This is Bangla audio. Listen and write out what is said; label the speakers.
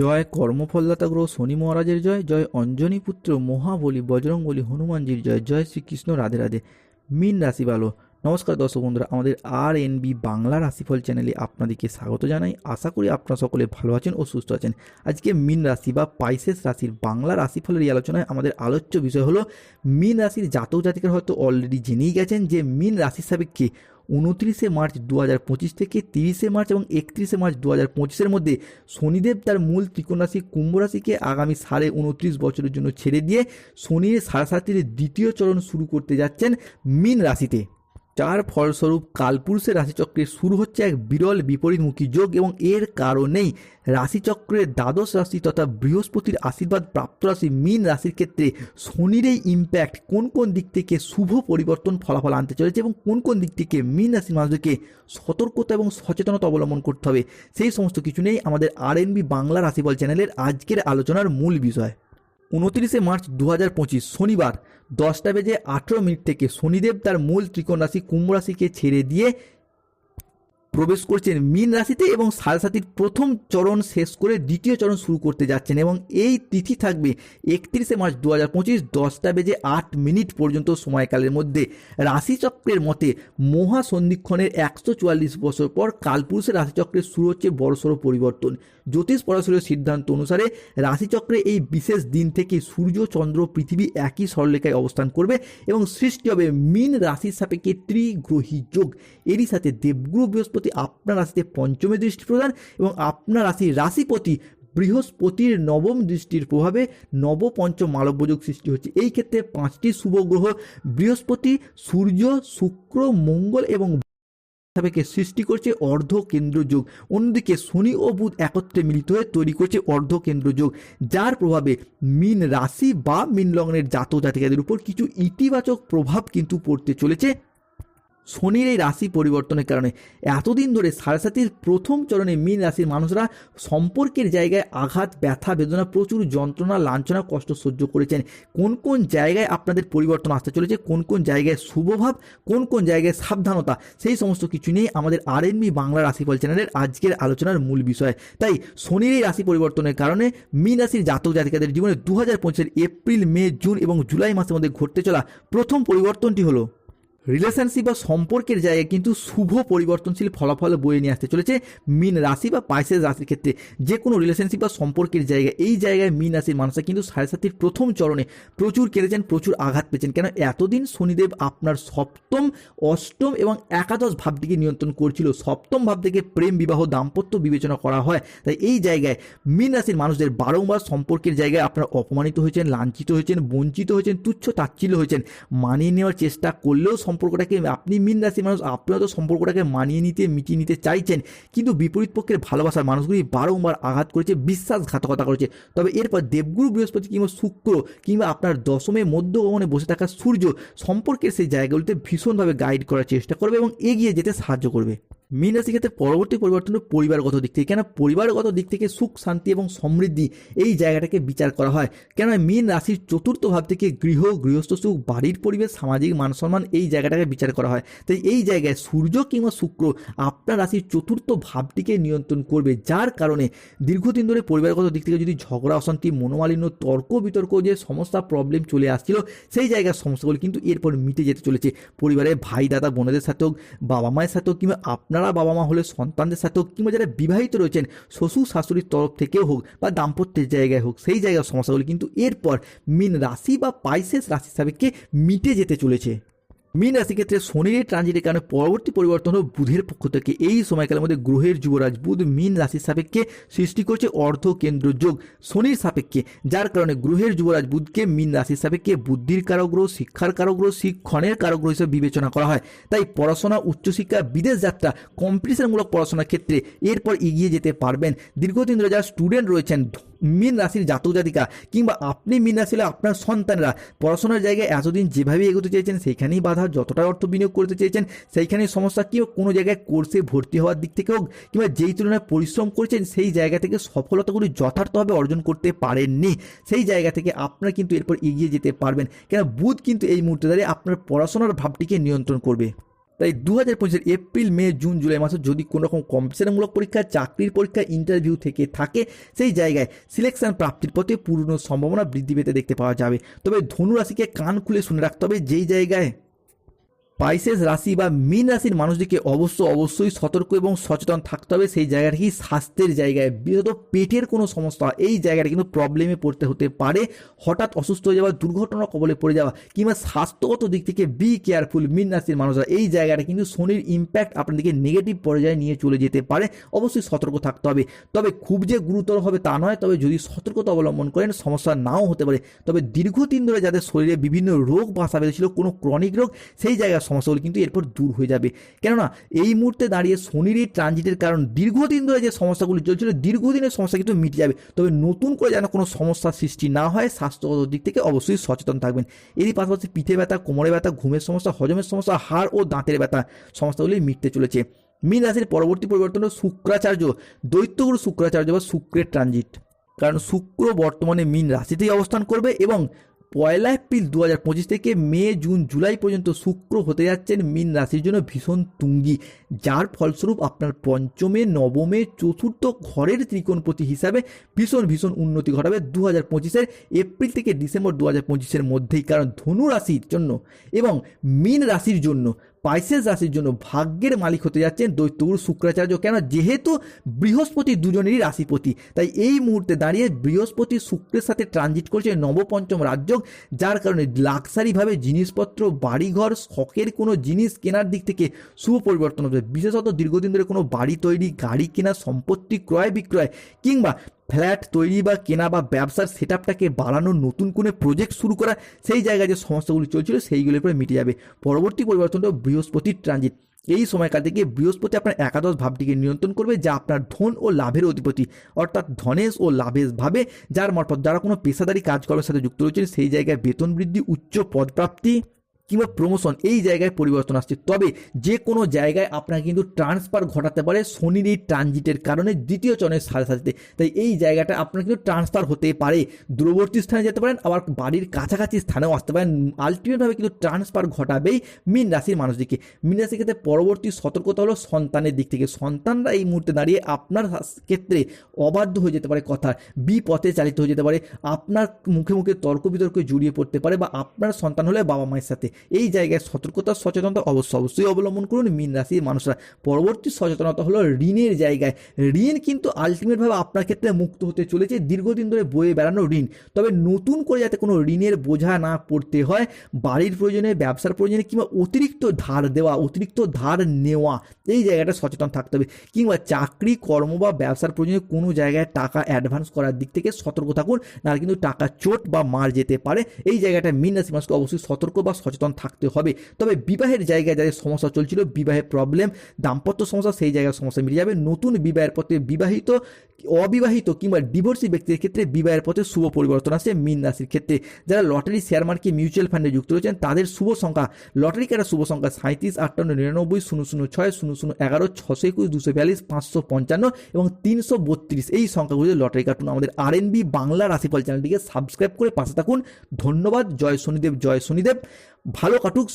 Speaker 1: জয় কর্মফলদাতা গ্রহ শনি মহারাজের জয় জয় অঞ্জনী পুত্র মহাবলী, বজরংবলী, হনুমানজির জয় জয় শ্রীকৃষ্ণ, রাধে রাধে। মিন রাশি ভালো নমস্কার দর্শক বন্ধুরা, আমাদের আর এন বি বাংলা রাশিফল চ্যানেলে আপনাদেরকে স্বাগত জানাই। আশা করি আপনারা সকলে ভালো আছেন ও সুস্থ আছেন। আজকে মিন রাশি বা পাইসেস রাশির বাংলা রাশিফলের এই আলোচনায় আমাদের আলোচ্য বিষয় হলো, মিন রাশির জাতক জাতিকার হয়তো অলরেডি জেনেই গেছেন যে মিন রাশির সাপেক্ষে উনত্রিশে মার্চ দু হাজার পঁচিশ থেকে তিরিশে মার্চ এবং একত্রিশে মার্চ দু হাজার মধ্যে শনিদেব তার মূল ত্রিকোণ রাশি, কুম্ভ রাশিকে আগামী সাড়ে উনত্রিশ বছরের জন্য ছেড়ে দিয়ে শনির সাড়ে সাতির দ্বিতীয় চরণ শুরু করতে যাচ্ছেন মিন রাশিতে। যার ফলস্বরূপ কালপুরুষের রাশিচক্রের শুরু হচ্ছে এক বিরল বিপরীতমুখী যোগ এবং এর কারণেই রাশিচক্রের দ্বাদশ রাশি তথা বৃহস্পতির আশীর্বাদ প্রাপ্ত রাশি মীন রাশির ক্ষেত্রে শনির এই ইম্প্যাক্ট কোন কোন দিক থেকে শুভ পরিবর্তন ফলাফল আনতে চলেছে এবং কোন কোন দিক থেকে মীন রাশির মানুষদেরকে সতর্কতা এবং সচেতনতা অবলম্বন করতে হবে? সেই সমস্ত কিছু নিয়েই আমাদের আর বাংলা রাশিফল চ্যানেলের আজকের আলোচনার মূল বিষয়। উনত্রিশে মার্চ দু হাজার পঁচিশ শনিবার দশটা বেজে আঠেরো মিনিট থেকে শনিদেব তার মূল ত্রিকোণ রাশি কুম্ভ রাশিকে ছেড়ে দিয়ে প্রবেশ করছেন মীন রাশিতে এবং সাড়ে প্রথম চরণ শেষ করে দ্বিতীয় চরণ শুরু করতে যাচ্ছেন এবং এই তিথি থাকবে একত্রিশে মার্চ দু হাজার পঁচিশ দশটা বেজে আট মিনিট পর্যন্ত সময়কালের মধ্যে। রাশিচক্রের মতে মহা সন্ধিক্ষণের একশো চুয়াল্লিশ বছর পর কালপুরুষের রাশিচক্রের শুরু হচ্ছে বড়সড় পরিবর্তন। জ্যোতিষ পরাশরের সিদ্ধান্ত অনুসারে রাশিচক্রে এই বিশেষ দিন থেকে সূর্য, চন্দ্র, পৃথিবী একই সরলেখায় অবস্থান করবে এবং সৃষ্টি হবে মিন রাশির সাপেক্ষে ত্রিগ্রহী যোগ। এরই সাথে দেবগুরু বৃহস্পতি আপনার রাশিতে পঞ্চমে দৃষ্টি প্রদান এবং আপনার রাশির রাশিপতি বৃহস্পতির নবম দৃষ্টির প্রভাবে নবপঞ্চম মালব্যযোগ সৃষ্টি হচ্ছে। এই ক্ষেত্রে পাঁচটি শুভ গ্রহ বৃহস্পতি, সূর্য, শুক্র, মঙ্গল এবং সাপেক্ষে সৃষ্টি করছে অর্ধ কেন্দ্র যোগ অন্যদিকে শনি ও বুধ একত্রে মিলিত হয়ে তৈরি করছে অর্ধ কেন্দ্র যোগ যার প্রভাবে মিন রাশি বা মিন লগ্নের জাতক জাতিকাদের উপর কিছু ইতিবাচক প্রভাব কিন্তু পড়তে চলেছে। শনির এই রাশি পরিবর্তনের কারণে এতদিন ধরে সাড়ে সাতির প্রথম চরণে মীন রাশির মানুষরা সম্পর্কের জায়গায় আঘাত, ব্যথা, বেদনা, প্রচুর যন্ত্রণা, লাঞ্ছনা, কষ্ট সহ্য করেছেন। কোন কোন জায়গায় আপনাদের পরিবর্তন আসতে চলেছে? কোন কোন জায়গায় শুভভাব? কোন কোন জায়গায় সাবধানতা? সেই সমস্ত কিছু নিয়ে আমাদের আর বাংলা রাশিফল চ্যানেলের আজকের আলোচনার মূল বিষয়। তাই শনির এই রাশি পরিবর্তনের কারণে মীন রাশির জাতক জাতিকাদের জীবনে দু হাজার এপ্রিল, মে, জুন এবং জুলাই মাসের মধ্যে ঘটতে চলা প্রথম পরিবর্তনটি হলো রিলেশনশিপ বা সম্পর্কের জায়গায় কিন্তু শুভ পরিবর্তনশীল ফলাফল বয়ে নিয়ে আসতে চলেছে মিন রাশি বা পাইসের রাশির ক্ষেত্রে। যে কোনো রিলেশনশিপ বা সম্পর্কের জায়গায়, এই জায়গায় মিন রাশির মানুষরা কিন্তু সাড়ে সাতির প্রথম চরণে প্রচুর কেড়েছেন প্রচুর আঘাত পেয়েছেন। কেন? এতদিন শনিদেব আপনার সপ্তম, অষ্টম এবং একাদশ ভাবটিকে নিয়ন্ত্রণ করছিল। সপ্তম ভাব থেকে প্রেম, বিবাহ, দাম্পত্য বিবেচনা করা হয়। তাই এই জায়গায় মিন রাশির মানুষদের বারংবার সম্পর্কের জায়গায় আপনারা অপমানিত হয়েছেন, লাঞ্ছিত হয়েছেন, বঞ্চিত হয়েছেন, তুচ্ছ তাচ্ছিল্য হয়েছেন। মানিয়ে নেওয়ার চেষ্টা করলেও সম্পর্কটাকে আপনি মিন রাশির মানুষ আপনি তো সম্পর্কটাকে মানিয়ে নিতে, মিটিয়ে নিতে চাইছেন। কিন্তু বিপরীত পক্ষের ভালোবাসার মানুষগুলি বারংবার আঘাত করেছে, বিশ্বাসঘাতকতা করেছে। তবে এরপর দেবগুরু বৃহস্পতি কিংবা শুক্র কিংবা আপনার দশমে মধ্যগমনে বসে থাকা সূর্য সম্পর্কের সেই জায়গাগুলিতে ভীষণভাবে গাইড করার চেষ্টা করবে এবং এগিয়ে যেতে সাহায্য করবে। মীন রাশি ক্ষেত্রে পরবর্তী পরিবর্তন পরিবারগত দিক থেকে কেন পরিবারগত দিক থেকে সুখ, শান্তি এবং সমৃদ্ধি এই জায়গাটাকে বিচার করা হয়। কেন মীন রাশির চতুর্থ ভাব থেকে গৃহ, গৃহস্থ সুখ, বাড়ির পরিবেশ, সামাজিক মান সম্মান এই জায়গাটাকে বিচার করা হয়। তাই এই জায়গায় সূর্য কিংবা শুক্র আপনার রাশির চতুর্থ ভাবটিকে নিয়ন্ত্রণ করবে, যার কারণে দীর্ঘদিন ধরে পরিবারগত দিক থেকে যদি ঝগড়া, অশান্তি, মনোমালিন্য, তর্ক, বিতর্ক যে সমস্যা প্রবলেম চলে আসছিল, সেই জায়গার সমস্যাগুলি কিন্তু এরপর মিটে যেতে চলেছে। পরিবারে ভাই, দাদা, বোনেদের সাথেও বাবা মায়ের সাথেও কিংবা আপনার আপনারা বাবা মা হলে সন্তানদের সাথেও কিংবা যারা বিবাহিত রয়েছেন, শ্বশুর শাশুড়ির তরফ থেকেও হোক বা দাম্পত্যের জায়গায় হোক, সেই জায়গার সমস্যাগুলি কিন্তু এরপর মিন রাশি বা পাইসেস রাশি সাপেক্ষে মিটে যেতে চলেছে। মীন রাশি ক্ষেত্রে শনির ট্রানজিটের কারণে পরবর্তী পরিবর্তন হল বুধের পক্ষ থেকে এই সময়কালের মধ্যে গ্রহের যুবরাজ বুধ মীন রাশির সাপেক্ষে সৃষ্টি করছে অর্ধ কেন্দ্র যোগ। শনির সাপেক্ষে, যার কারণে গ্রহের যুবরাজ বুধকে মীন রাশির সাপেক্ষে বুদ্ধির কারগ্রহ, শিক্ষার কারগ্রহ, শিক্ষণের কারগ্রহ হিসেবে বিবেচনা করা হয়। তাই পড়াশোনা, উচ্চশিক্ষা, বিদেশ যাত্রা, কম্পিটিশনমূলক পড়াশোনার ক্ষেত্রে এরপর এগিয়ে যেতে পারবেন। দীর্ঘদিন ধরে যারা স্টুডেন্ট রয়েছেন, মীন রাশির জাতক জাতিকা কিংবা আপনি মীন রাশিলে আপনার সন্তানরা পড়াশোনার জায়গায় এতদিন যেভাবে এগোতে চেয়েছেন, সেখানেই বাধা যতটা অর্থ বিনিয়োগ করতে চেয়েছেন, সেইখানে সমস্যা কি? কোনো জায়গায় কোর্সে ভর্তি হওয়ার দিক থেকে হোক, কিংবা যেই তুলনায় পরিশ্রম করেছেন, সেই জায়গা থেকে সফলতাগুলি যথার্থভাবে অর্জন করতে পারেননি। সেই জায়গা থেকে আপনারা কিন্তু এরপর এগিয়ে যেতে পারবেন। কেন বুধ কিন্তু এই মুহূর্তে দাঁড়িয়ে আপনার পড়াশোনার ভাবটিকে নিয়ন্ত্রণ করবে। তাই দু হাজার পঁচিশের এপ্রিল, মে, জুন, জুলাই মাসে যদি কোনো রকম কম্পিটিশনমূলক পরীক্ষা, চাকরির পরীক্ষা ইন্টারভিউ থেকে থাকে, সেই জায়গায় সিলেকশন প্রাপ্তির পথে পূর্ণ সম্ভাবনা বৃদ্ধি পেতে দেখতে পাওয়া যাবে। তবে ধনু রাশিকে কান খুলে শুনে রাখতে হবে, যেই জায়গায় পাইসেস রাশি বা মীন রাশির মানুষদেরকে অবশ্য অবশ্যই সতর্ক এবং সচেতন থাকতে হবে। সেই জায়গাটা কি? স্বাস্থ্যের জায়গায়। বিশেষত পেটের কোনো সমস্যা। এই জায়গাটা কিন্তু প্রবলেমে পড়তে হতে পারে। হঠাৎ অসুস্থ হয়ে যাওয়া, দুর্ঘটনা কবলে পড়ে যাওয়া কিংবা স্বাস্থ্যগত দিক থেকে বি কেয়ারফুল মিন রাশির মানুষরা, এই জায়গাটা কিন্তু শনির ইম্প্যাক্ট আপনাদেরকে নেগেটিভ পর্যায়ে নিয়ে চলে যেতে পারে। অবশ্যই সতর্ক থাকতে হবে। তবে খুব যে গুরুতর হবে তা নয়। তবে যদি সতর্কতা অবলম্বন করেন, সমস্যা নাও হতে পারে। তবে দীর্ঘদিন ধরে যাদের শরীরে বিভিন্ন রোগ বাসা বেঁধেছিল, কোনো ক্রনিক রোগ, সেই জায়গার সমস্যাগুলো কিন্তু এরপর দূর হয়ে যাবে। কেননা এই মুহূর্তে দাঁড়িয়ে শনির এই ট্রানজিটের কারণ দীর্ঘদিন ধরে যে সমস্যাগুলি চলছিল, দীর্ঘদিনের সমস্যা কিন্তু মিটে যাবে। তবে নতুন করে যেন কোনো সমস্যার সৃষ্টি না হয়, স্বাস্থ্যগত দিক থেকে অবশ্যই সচেতন থাকবেন। এরই পাশাপাশি পিঠে ব্যথা, কোমরে ব্যথা, ঘুমের সমস্যা, হজমের সমস্যা, হাড় ও দাঁতের ব্যথা সমস্যাগুলি মিটতে চলেছে। মীন রাশির পরবর্তী পরিবর্তন হল শুক্রাচার্য। দৈত্যগুরু শুক্রাচার্য বা শুক্রের ট্রানজিট কারণ শুক্র বর্তমানে মীন রাশিতেই অবস্থান করবে এবং পয়লা এপ্রিল দু হাজার পঁচিশ থেকে মে, জুন, জুলাই পর্যন্ত শুক্র হতে যাচ্ছেন মীন রাশির জন্য ভীষণ তুঙ্গি, যার ফলস্বরূপ আপনার পঞ্চমে, নবমে, চতুর্থ ঘরের ত্রিকোণপতি হিসাবে ভীষণ ভীষণ উন্নতি ঘটাবে দু হাজার পঁচিশের এপ্রিল থেকে ডিসেম্বর দু হাজার পঁচিশের মধ্যেই, কারণ ধনু রাশির জন্য এবং মীন রাশির জন্য পাইসেস রাশির জন্য ভাগ্যের মালিক হতে যাচ্ছেন দৈত্যগুরু শুক্রাচার্য। কেন? যেহেতু বৃহস্পতি দুজনেরই রাশিপতি, তাই এই মুহূর্তে দাঁড়িয়ে বৃহস্পতি শুক্রের সাথে ট্রানজিট করছে নবপঞ্চম রাজ্য যার কারণে লাক্সারিভাবে জিনিসপত্র, বাড়িঘর, শখের কোনো জিনিস কেনার দিক থেকে শুভ পরিবর্তন হবে। বিশেষত দীর্ঘদিন ধরে কোনো বাড়ি তৈরি, গাড়ি কেনা, সম্পত্তি ক্রয় বিক্রয় কিংবা ফ্ল্যাট তৈরি বা কেনা বা ব্যবসার সেট আপটাকে বাড়ানোর নতুন কোনো প্রজেক্ট শুরু করা সেই জায়গায় যে সমস্যাগুলি চলছিল সেইগুলির উপরে মিটে যাবে। পরবর্তী পরিবর্তনটা বৃহস্পতির ট্রানজিট এই সময়কাল থেকে বৃহস্পতি আপনার একাদশ ভাবটিকে নিয়ন্ত্রণ করবে, যা আপনার ধন ও লাভের অধিপতি। অর্থাৎ ধনেশ ও লাভেশ ভাবে যার মারফত যারা কোনো পেশাদারি কাজকর্মের সাথে যুক্ত রয়েছেন, সেই জায়গায় বেতন বৃদ্ধি, উচ্চ পদপ্রাপ্তি কিংবা প্রমোশন এই জায়গায় পরিবর্তন আসছে। তবে যে কোনো জায়গায় আপনার কিন্তু ট্রান্সফার ঘটাতে পারে শনির এই ট্রানজিটের কারণে, দ্বিতীয় চনের সাথে সাথে তাই এই জায়গাটা আপনার কিন্তু ট্রান্সফার হতে পারে। দূরবর্তী স্থানে যেতে পারেন, আবার বাড়ির কাছাকাছি স্থানেও আসতে পারেন। আলটিমেটভাবে কিন্তু ট্রান্সফার ঘটাবেই মীন রাশির মানুষদিকে মীন রাশির ক্ষেত্রে পরবর্তী সতর্কতা হলো সন্তানের দিক থেকে। সন্তানরা এই মুহূর্তে দাঁড়িয়ে আপনার ক্ষেত্রে অবাধ্য হয়ে যেতে পারে কথা বিপথে চালিত হয়ে যেতে পারে। আপনার মুখে মুখে তর্ক বিতর্কে জড়িয়ে পড়তে পারে বা আপনার সন্তান হলে বাবা মায়ের সাথে। এই জায়গায় সতর্কতা, সচেতনতা অবশ্য অবশ্যই অবলম্বন করুন মীন রাশির মানুষরা। পরবর্তী সচেতনতা হলো ঋণের জায়গায়। ঋণ কিন্তু আলটিমেটভাবে আপনার ক্ষেত্রে মুক্ত হতে চলেছে। দীর্ঘদিন ধরে বয়ে বেড়ানো ঋণ। তবে নতুন করে যাতে কোনো ঋণের বোঝা না পড়তে হয়, বাড়ির প্রয়োজনে, ব্যবসার প্রয়োজনে কিংবা অতিরিক্ত ধার দেওয়া, অতিরিক্ত ধার নেওয়া, এই জায়গাটা সচেতন থাকতে হবে। কিংবা চাকরি, কর্ম বা ব্যবসার প্রয়োজনে কোনো জায়গায় টাকা অ্যাডভান্স করার দিক থেকে সতর্ক থাকুন। নাহলে কিন্তু টাকা চোট বা মার যেতে পারে। এই জায়গাটা মীন রাশি মানুষকে অবশ্যই সতর্ক বা সচেতন থাকতে হবে। তবে বিবাহের জায়গায় যাদের সমস্যা চলছিল, বিবাহের প্রবলেম দাম্পত্য সমস্যা, সেই জায়গায় সমস্যা মিটে যাবে। নতুন বিবাহের পথে বিবাহিত, অবিবাহিত কিংবা ডিভোর্সি ব্যক্তির ক্ষেত্রে বিবাহের পথে শুভ পরিবর্তন আসছে মীন রাশির ক্ষেত্রে। যারা লটারি শেয়ার মার্কেট মিউচুয়াল ফান্ডে যুক্ত রয়েছেন, তাদের শুভ সংখ্যা লটারি কাটার শুভ সংখ্যা সাঁত্রিশ আটান্ন, নিরানব্বই, শূন্য শূন্য, ছয়, শূন্য শূন্য, এগারো, ছশো একুশ, দুশো বিয়াল্লিশ, পাঁচশো পঞ্চান্ন এবং তিনশো বত্রিশ। এই সংখ্যাগুলি লটারি কাটুন আমাদের আর এন বাংলা রাশিফল চ্যানেলটিকে সাবস্ক্রাইব করে পাশে থাকুন। ধন্যবাদ। জয় শনিদেব জয় শনিদেব। ভালো কাটুক